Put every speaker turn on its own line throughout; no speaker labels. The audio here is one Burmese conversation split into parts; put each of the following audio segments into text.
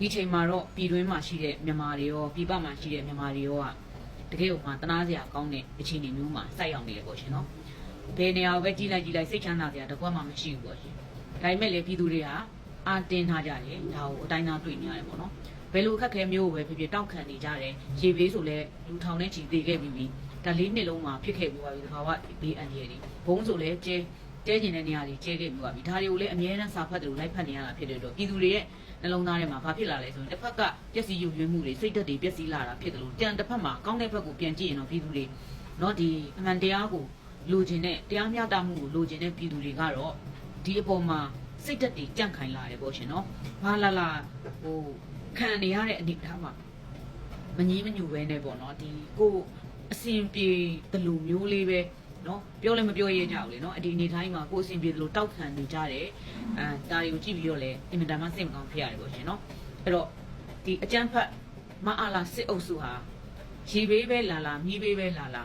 ဒီချိန်မှာတော့ပြည်တွင်းမှာရှိတဲ့မြန်မာတွေရောပြည်ပမှာရှိတဲ့မြန်မာတွေရောကတကယ်ကိုမှတနာစရာကောင်းတဲ့အခြေအနေမျိုးမှာစိုက်ရောက်နေတယ်ပေါ့ရှင်နော်ဘယ်နေရာကိုပဲကြီးလိုက်ကြီးလိုက်စိတ်ချမ်းသာစရာတကွက်မှမရှိဘူးပေါ့ရှင်ဒါပေမဲ့လေပြည်သူတွေကအာတင်ထားကြတယ်ဒါကိုအတိုင်းသားတွေ့နေရတယ်ပေါ့နော်ဘယ်လိုအခက်အခဲမျိုးကိုပဲဖြစ်ဖြစ်တောက်ခံနေကြတယ်ရေဘေးဆိုလဲလူထောင်နဲ့ချီသေးခဲ့ပြီးပြီဒါလေးနှစ်လုံးမှာဖြစ်ခဲ့ပြီးပါပြီသဘာဝဘေးအန္တရာယ်တွေဘုံဆိုလဲကျဲ ကျဲကျင်တဲ့နေရာတွေကျဲခဲ့ပြီးပါပြီဒါတွေကိုလည်းအများအားစာဖတ်တယ်လို့လိုက်ဖတ်နေရတာဖြစ်တဲ့အတွက်ပြည်သူတွေရဲ့နှလုံးသားထဲမှာဘာဖြစ်လာလဲဆိုရင်တစ်ဖက်ကပျက်စီးယုံရွေးမှုတွေစိတ်ဓာတ်တွေပျက်စီးလာတာဖြစ်တယ်လို့ကြံတစ်ဖက်မှာကောင်းတဲ့ဘက်ကိုပြန်ကြည့်ရင်တော့ပြည်သူတွေနော်ဒီအမှန်တရားကိုလိုချင်တဲ့တရားမျှတမှုကိုလိုချင်တဲ့ပြည်သူတွေကတော့ဒီအပေါ်မှာစိတ်ဓာတ်တွေကြန့်ခိုင်လာတယ်ပေါ့ရှင်နော်ဘာလာလာဟိုခံနေရတဲ့အနေအထားမှာမငြင်းမညူပဲနဲ့ပေါ့နော်ဒီကိုအစဉ်ပြေတယ်လို့မျိုးလေးပဲ နော်ပြောလည်းမပြောရကြဘူးလေနော်အဒီအနေတိုင်းမှာကိုယ်အစဉ်ပြေတယ်လို့တောက်ခံနေကြတယ်အဲဒါတွေကိုကြည့်ပြီးတော့လည်းအင်မတန်မှစိတ်မကောင်းဖြစ်ရတယ်ပေါ့ရှင်နော်အဲ့တော့ဒီအကျန်းဖတ်မအားလာစစ်အုပ်စုဟာရေဘေးပဲလာလာမြီးဘေးပဲလာလာ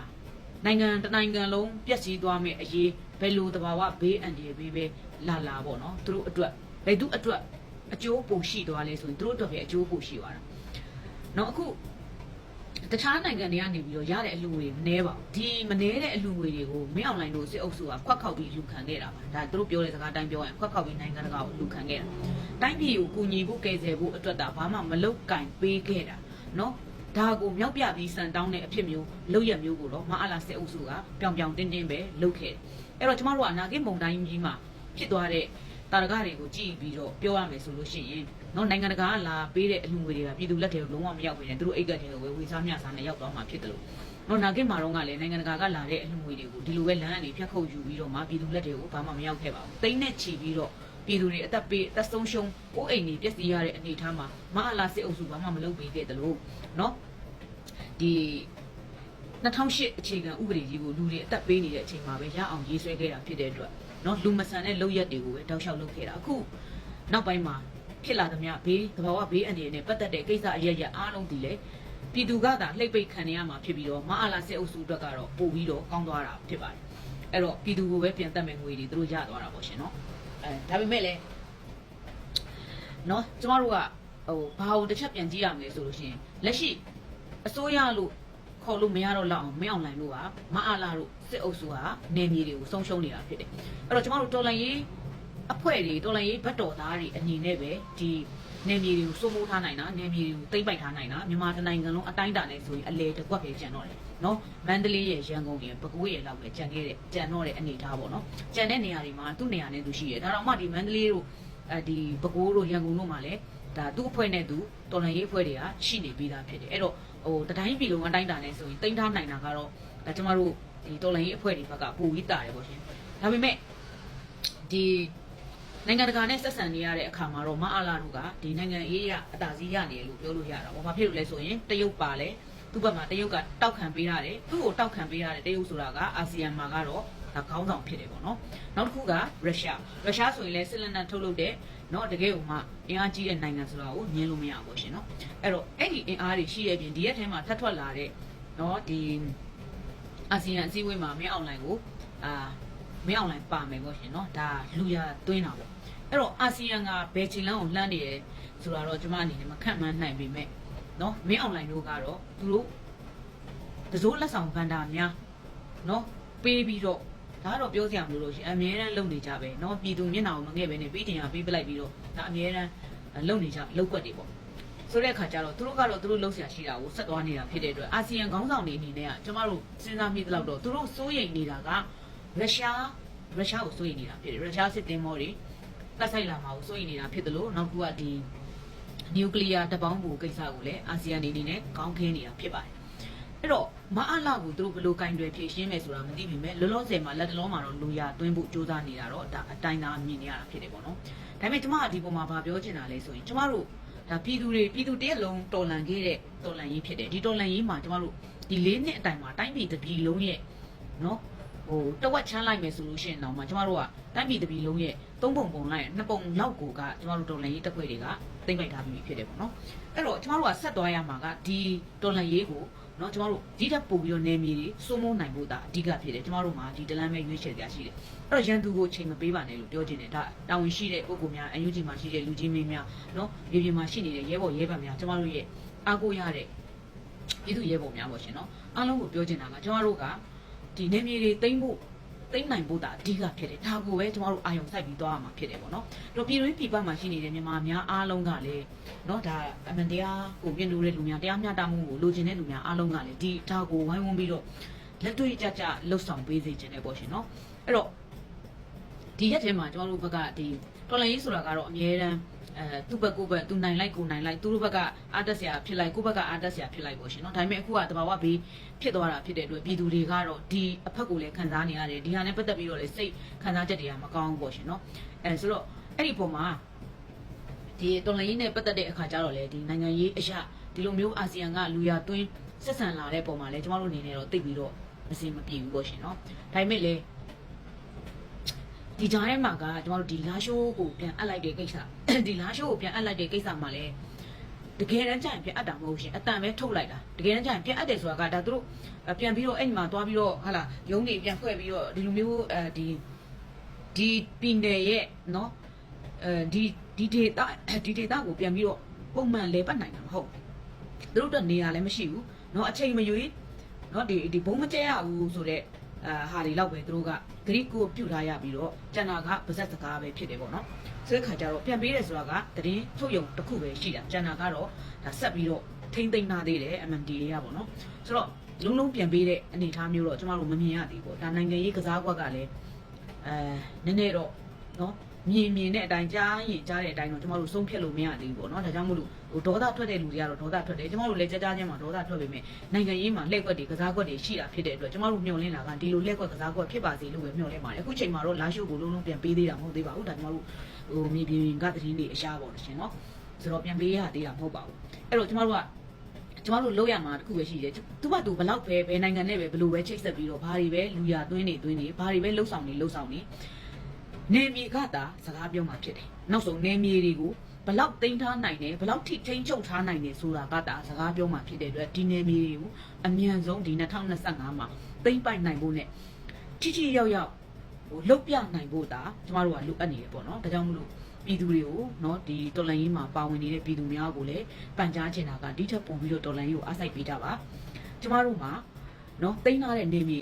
နိုင်ငံတစ်နိုင်ငံလုံးပျက်စီးသွားမယ့်အရေးဘယ်လိုတဘာဝဘေးအန္တရာယ်ဘေးပဲလာလာပေါ့နော်သူတို့အတွက်ဘယ်သူအတွက်အကျိုးပိုရှိသွားလဲဆိုရင်သူတို့အတွက်ပဲအကျိုးပိုရှိသွားတာနော်အခု တခြားနိုင်ငံတွေကနေပြီးတော့ရတဲ့အလှူငွေမနှဲပါဘူးဒီမနှဲတဲ့အလှူငွေတွေကိုမင်းအောင်လိုင်းတို့စစ်အုပ်စုကခွက်ခောက်ပြီးလှူခံခဲ့တာပါဒါသူတို့ပြောတဲ့စကားအတိုင်းပြောရင်ခွက်ခောက်ပြီးနိုင်ငံတကာကိုလှူခံခဲ့တာတိုင်းပြည်ကိုကူညီဖို့ကယ်ဆယ်ဖို့အတွက်တာဘာမှမလုပ်ကင်ပေးခဲ့တာနော်ဒါကိုမြောက်ပြပြီးစံတောင်းတဲ့အဖြစ်မျိုးလုပ်ရမျိုးကိုတော့မအားလာစစ်အုပ်စုကပြောင်ပြောင်တင်းတင်းပဲလုပ်ခဲ့တယ်အဲ့တော့ကျမတို့ကအနာဂတ်မုံတိုင်းကြီးမှာဖြစ်သွားတဲ့တာရကတွေကိုကြည့်ပြီးတော့ပြောရမယ်ဆိုလို့ရှိရင် နော်နိုင်ငံတကာကလာပေးတဲ့အလှူငွေတွေကပြည်သူလက်ထဲကိုလုံးဝမရောက်ဘဲနဲ့သူတို့အိတ်ကက်တွေကိုဝယ်ဝေစားမျှစားနဲ့ရောက်သွားမှာဖြစ်တယ်လို့နော်နာဂစ်မှာတော့ကလည်းနိုင်ငံတကာကလာတဲ့အလှူငွေတွေကိုဒီလိုပဲလမ်းကနေဖြတ်ခုတ်ယူပြီးတော့မှပြည်သူလက်တွေကိုဘာမှမရောက်ခဲ့ပါဘူးတိမ့်နဲ့ချီပြီးတော့ပြည်သူတွေအသက်ပေးအသက်ဆုံးရှုံးကိုယ်အိမ်တွေပျက်စီးရတဲ့အနေအထားမှာမအလာစစ်အုပ်စုဘာမှမလုပ်ပေးခဲ့တယ်လို့နော်ဒီ2008အခြေခံဥပဒေကြီးကိုလူတွေအသက်ပေးနေတဲ့အချိန်မှာပဲရအောင်ရေးဆွဲခဲ့တာဖြစ်တဲ့အတွက်နော်လူမဆန်တဲ့လုပ်ရက်တွေကိုပဲတောက်လျှောက်လုပ်ခဲ့တာအခုနောက်ပိုင်းမှာ ဖြစ်လာသမျှဘေးသဘာဝဘေးအန္တရာယ်နဲ့ပတ်သက်တဲ့ကိစ္စအရရအားလုံးဒီလေပြည်သူကသာလှိပ်ပိတ်ခံနေရမှာဖြစ်ပြီးတော့မအားလာစစ်အုပ်စုအတွက်ကတော့ပို့ပြီးတော့ကောင်းသွားတာဖြစ်ပါတယ်အဲ့တော့ပြည်သူကိုပဲပြန်တက်မဲ့ငွေတွေသူတို့ရသွားတာပေါ့ရှင်နော်အဲဒါပေမဲ့လည်းနော်ကျမတို့ကဟိုဘာကိုတစ်ချက်ပြန်ကြည့်ရမလဲဆိုလို့ရှိရင်လက်ရှိအစိုးရလို့ခေါ်လို့မရတော့လောက်အောင်မင်းအောင်လိုင်းလို့ကမအားလာတို့စစ်အုပ်စုကနေမြေတွေကိုဆုံးရှုံးနေတာဖြစ်တယ်အဲ့တော့ကျမတို့တော်လန်ရေး အဖွဲ့တွေတော်လန်ရေးဘတ်တော်သားတွေအနေနဲ့ပဲဒီနေမြေတွေကိုစိုးမိုးထားနိုင်တာနေမြေတွေကိုတိမ့်ပိုက်ထားနိုင်တာမြန်မာတိုင်းနိုင်ငံလုံးအတိုင်းအတာနဲ့ဆိုရင်အလေတစ်ကွက်ပဲကျန်တော့တယ်နော်မန္တလေးရဲ့ရန်ကုန်ရဲ့ပဲခူးရဲ့လောက်ပဲကျန်ခဲ့တဲ့ကျန်တော့တဲ့အနေအထားပေါ့နော်ကျန်တဲ့နေရာတွေမှာသူ့နေရာနဲ့သူရှိတယ်ဒါတော့မှဒီမန္တလေးတို့အဲဒီပဲခူးတို့ရန်ကုန်တို့မှာလည်းဒါသူ့အဖွဲ့နဲ့သူတော်လန်ရေးအဖွဲ့တွေကရှိနေပြီးသားဖြစ်တယ်အဲ့တော့ဟိုတတိုင်းပြည်လုံးအတိုင်းအတာနဲ့ဆိုရင်တိမ့်ထားနိုင်တာကတော့ဒါကျမတို့ဒီတော်လန်ရေးအဖွဲ့တွေဘက်ကပိုပြီးတာတယ်ပေါ့ရှင်ဒါပေမဲ့ဒီ နိုင်ငံတကာနဲ့ဆက်ဆံနေရတဲ့အခါမှာတော့မအားလာတို့ကဒီနိုင်ငံရေးရအတားစီးရနေတယ်လို့ပြောလို့ရတာပေါ့။ဘာဖြစ်လို့လဲဆိုရင်တရုတ်ပါလဲသူ့ဘက်မှာတရုတ်ကတောက်ခံပေးရတယ်။သူ့ကိုတောက်ခံပေးရတဲ့တရုတ်ဆိုတာကအာဆီယံမှာကတော့ဒါခေါင်းဆောင်ဖြစ်တယ်ပေါ့နော်။နောက်တစ်ခုကရုရှား။ရုရှားဆိုရင်လည်းစစ်လက်နက်ထုတ်လုပ်တဲ့နော်တကယ်ဟိုမှအင်အားကြီးတဲ့နိုင်ငံဆိုတာကိုညှင်းလို့မရဘူးပေါ့ရှင်နော်။အဲ့တော့အဲ့ဒီအင်အားတွေရှိတဲ့ပြင်ဒီရက်ထဲမှာထပ်ထွက်လာတဲ့နော်ဒီအာဆီယံအစည်းအဝေးမှာမင်းအောင်လိုင်ကိုအာမင်းအောင်လိုင်ပါမယ်ပေါ့ရှင်နော်။ဒါလူရသွင်းတာပေါ့။ အဲ့တော့အာဆီယံကဘယ်ချိန်လန်းကိုလှမ်းနေရဲဆိုတာတော့ကျွန်မအနေနဲ့မခန့်မှန်းနိုင်ပေမဲ့เนาะမင်းအွန်လိုင်းတို့ကတော့သူတို့တစိုးလက်ဆောင်ဗန္ဒာများเนาะပေးပြီးတော့ဒါကတော့ပြောစရာမလိုလို့ရှိရင်အများရန်လုပ်နေကြပဲเนาะပြည်သူမျက်နှာကိုမငဲ့ပဲနဲ့ပေးတင်ရပေးပလိုက်ပြီးတော့ဒါအများရန်လုပ်နေကြလောက်ွက်တွေပေါ့ဆိုတဲ့အခါကျတော့သူတို့ကတော့သူတို့လှုပ်ရှားရှိတာကိုဆက်သွားနေတာဖြစ်တဲ့အတွက်အာဆီယံခေါင်းဆောင်တွေအနေနဲ့ကကျမတို့စဉ်းစားမိသလောက်တော့သူတို့စိုးရိမ်နေတာကရုရှားရုရှားကိုစိုးရိမ်နေတာဖြစ်တယ်ရုရှားစစ်တင်မောတွေ တက်ဆိုင်လာမှာကိုစိုးရိမ်နေတာဖြစ်တယ်လို့နောက်တစ်ခုကဒီနျူကလ িয়ার တပေါင်းဘူကိစ္စကိုလည်းအာဆီယံအနေနဲ့ကောင်းခင်းနေတာဖြစ်ပါတယ်အဲ့တော့မအလာကိုသူတို့ဘယ်လိုကင်တွယ်ဖြည့်ရှင်းမယ်ဆိုတာမသိပေမဲ့လောလောဆယ်မှာလက်တလုံးမှာတော့လူရသွင်းဖို့စ조사နေတာတော့ဒါအတိုင်းသားမြင်နေရတာဖြစ်တယ်ပေါ့နော်ဒါပေမဲ့ကျမကဒီပုံမှာဗာပြောချင်တာလဲဆိုရင်ကျမတို့ဒါပြည်သူတွေပြည်သူတရက်လုံးတော်လန်ခဲ့တဲ့တော်လန်ရေးဖြစ်တယ်ဒီတော်လန်ရေးမှာကျမတို့ဒီ၄နှစ်အတိုင်မှာတိုင်းပြည်တစ်ပြည်လုံးရဲ့နော် ဟိုတဝက်ချမ်းလိုက်မယ်ဆိုလို့ရှိရင်တော့မှကျမတို့ကတိုင်းပြည်တစ်ပြည်လုံးရဲ့သုံးပုံပုံလိုက်နှစ်ပုံလောက်ကိုကကျမတို့တော်လှန်ရေးတပ်ဖွဲ့တွေကသိမ့်ပိုက်ထားပြီးဖြစ်တယ်ပေါ့နော်အဲ့တော့ကျမတို့ကဆက်သွားရမှာကဒီတော်လှန်ရေးကိုနော်ကျမတို့ဒီတက်ပို့ပြီးတော့နေမီတွေစိုးမိုးနိုင်ဖို့ဒါအဓိကဖြစ်တယ်ကျမတို့မှာဒီတလန်းပဲရွေးချယ်ကြရှိတယ်အဲ့တော့ရန်သူကိုချိန်မပေးပါနဲ့လို့ပြောချင်တယ်ဒါတာဝန်ရှိတဲ့ပုဂ္ဂိုလ်များအယူကြီးမှာရှိတဲ့လူကြီးမင်းများနော်ပြည်ပြည်မှာရှိနေတဲ့ရဲဘော်ရဲဗန်များကျမတို့ရဲ့အားကိုးရတဲ့ပြည်သူရဲဘော်များပေါ့ရှင်နော်အားလုံးကိုပြောချင်တာကကျမတို့က ဒီနေမြေတွေတိမ့်ဖို့သိမ့်နိုင်ဖို့ဒါအဓိကဖြစ်တယ်ဒါကိုပဲကျမတို့အာရုံစိုက်ပြီးသွားရမှာဖြစ်တယ်ပေါ့နော်တော့ပြည်တွင်းပြည်ပမှာရှိနေတဲ့မြန်မာများအားလုံးကလည်းเนาะဒါအမှန်တရားကိုပြင်လို့တဲ့လူများတရားမျှတမှုကိုလိုချင်တဲ့လူများအားလုံးကလည်းဒီဒါကိုဝိုင်းဝန်းပြီးတော့လက်တွေ့ကြကြလှုပ်ဆောင်ပေးစေချင်တယ်ပေါ့ရှင်เนาะအဲ့တော့ဒီရက်ထဲမှာကျမတို့ဘက်ကဒီတော်လိုင်းရေးဆိုတာကတော့အများတန်း အဲသူ့ဘက်ကိုဘက်သူနိုင်လိုက်ကိုနိုင်လိုက်သူတို့ဘက်ကအာတက်စရာဖြစ်လိုက်ကိုဘက်ကအာတက်စရာဖြစ်လိုက်ပေါ့ရှင်နော်ဒါပေမဲ့အခုကတဘာဝဘေးဖြစ်သွားတာဖြစ်တဲ့အတွက်ပြည်သူတွေကတော့ဒီအဖက်ကိုလည်းခံစားနေရတယ်ဒီဟာနဲ့ပတ်သက်ပြီးတော့လည်းစိတ်ခံစားချက်တွေကမကောင်းဘူးပေါ့ရှင်နော်အဲဆိုတော့အဲ့ဒီပုံမှာဒီတော်လိုင်းနဲ့ပတ်သက်တဲ့အခါကျတော့လေဒီနိုင်ငံရေးအရာဒီလိုမျိုးအာဆီယံကလူရသွင်းဆက်ဆံလာတဲ့ပုံမှာလည်းကျမတို့အနေနဲ့တော့သိပြီးတော့မစင်မပြေဘူးပေါ့ရှင်နော်ဒါပေမဲ့လည်း ဒီကြားထဲမှာကကျမတို့ဒီလာရှိုးကိုပြန်အပ်လိုက်တဲ့ကိစ္စ ဒီလာရှိုးကိုပြန်အပ်လိုက်တဲ့ကိစ္စမှာလည်းတကယ်တမ်းကျရင်ပြန်အပ်တာမဟုတ်ရှင်အတန်ပဲထုတ်လိုက်တာတကယ်တမ်းကျရင်ပြန်အပ်တယ်ဆိုတာကဒါသူတို့အဲ့ပြန်ပြီးတော့အဲ့ဒီမှာသွားပြီးတော့ဟာလာရုံးတွေပြန်ဖွဲ့ပြီးတော့ဒီလိုမျိုးအဲဒီဒီပင်တယ်ရဲ့เนาะအဲဒီဒီဒေတာဒီဒေတာကိုပြန်ပြီးတော့ပုံမှန်လဲပတ်နိုင်တာမဟုတ်သူတို့တော့နေရာလည်းမရှိဘူးเนาะအချိန်မရွေးเนาะဒီဒီဘုံမကျဲရဘူးဆိုတော့ အာဟာတွေလောက်ပဲသူတို့ကဂရိကိုပြုတ်ထားရပြီးတော့ကျန်တာကပါဇက်စကားပဲဖြစ်တယ်ပေါ့နော်ဆိုတဲ့ခါကျတော့ပြန်ပေးတယ်ဆိုတာကတည်င်းထုတ်ယုံတစ်ခုပဲရှိတာကျန်တာကတော့ဒါဆက်ပြီးတော့ထိမ့်သိမ့်ထားသေးတယ် MMD တွေကပေါ့နော်ဆိုတော့လုံးလုံးပြန်ပေးတဲ့အနေအထားမျိုးတော့ကျမတို့မမြင်ရသေးဘူးပေါ့ဒါနိုင်ငံရေးကစားကွက်ကလည်းအဲနည်းနည်းတော့နော် မြင်မြင်တဲ့အတိုင်းကြားရင်ကြားတဲ့အတိုင်းတော့ကျမတို့ဆုံးဖြတ်လို့မရသေးဘူးပေါ့နော်ဒါကြောင့်မို့လို့ဟိုဒေါသထွက်တဲ့လူတွေကတော့ဒေါသထွက်တယ်ကျမတို့လည်းကြားကြားချင်းမှာဒေါသထွက်ပေမဲ့နိုင်ငံရေးမှာလှည့်ကွက်တွေကစားကွက်တွေရှိတာဖြစ်တဲ့အတွက်ကျမတို့မျှော်လင့်တာကဒီလိုလှည့်ကွက်ကစားကွက်ဖြစ်ပါစေလို့ပဲမျှော်လင့်ပါတယ်အခုချိန်မှာတော့လာရှိုးကိုလုံးလုံးပြန်ပေးသေးတာမဟုတ်သေးပါဘူးဒါကျမတို့ဟိုမြေပြင်ကသတင်းတွေအရှားပေါ့ရှင်နော်ဆိုတော့ပြန်ပေးရသေးတာမဟုတ်ပါဘူးအဲ့တော့ကျမတို့ကကျမတို့လောက်ရမှာတခုပဲရှိတယ်သူကသူဘလောက်ပဲဘယ်နိုင်ငံနဲ့ပဲဘယ်လိုပဲချိတ်ဆက်ပြီးတော့ဘာတွေပဲလူရသွင်းနေသွင်းနေဘာတွေပဲလှုပ်ဆောင်နေလှုပ်ဆောင်နေ နေမြေကသာစကားပြောမှာဖြစ်တယ်နောက်ဆုံးနေမြေတွေကိုဘလောက်တင်ထားနိုင်တယ်ဘလောက်ထိထိန်းချုပ်ထားနိုင်တယ်ဆိုတာကတာစကားပြောမှဖြစ်တဲ့အတွက်ဒီနယ်မြေတွေကိုအမြန်ဆုံးဒီ2025မှာတင်ပိုက်နိုင်ဖို့ ਨੇ ထိထိရောက်ရောက်ဟိုလုတ်ပြနိုင်ဖို့ဒါကျမတို့ကလိုအပ်နေတယ်ပေါ့နော်ဒါကြောင့်မလို့ပြည်သူတွေကိုနော်ဒီတော်လန်ရေးမှာပါဝင်နေတဲ့ပြည်သူများကိုလည်းပန်ကြားချင်တာကဒီထက်ပိုပြီးတော့တော်လန်ရေးကိုအားစိုက်ပေးကြပါကျမတို့မှာနော်တင်ထားတဲ့နေမြေ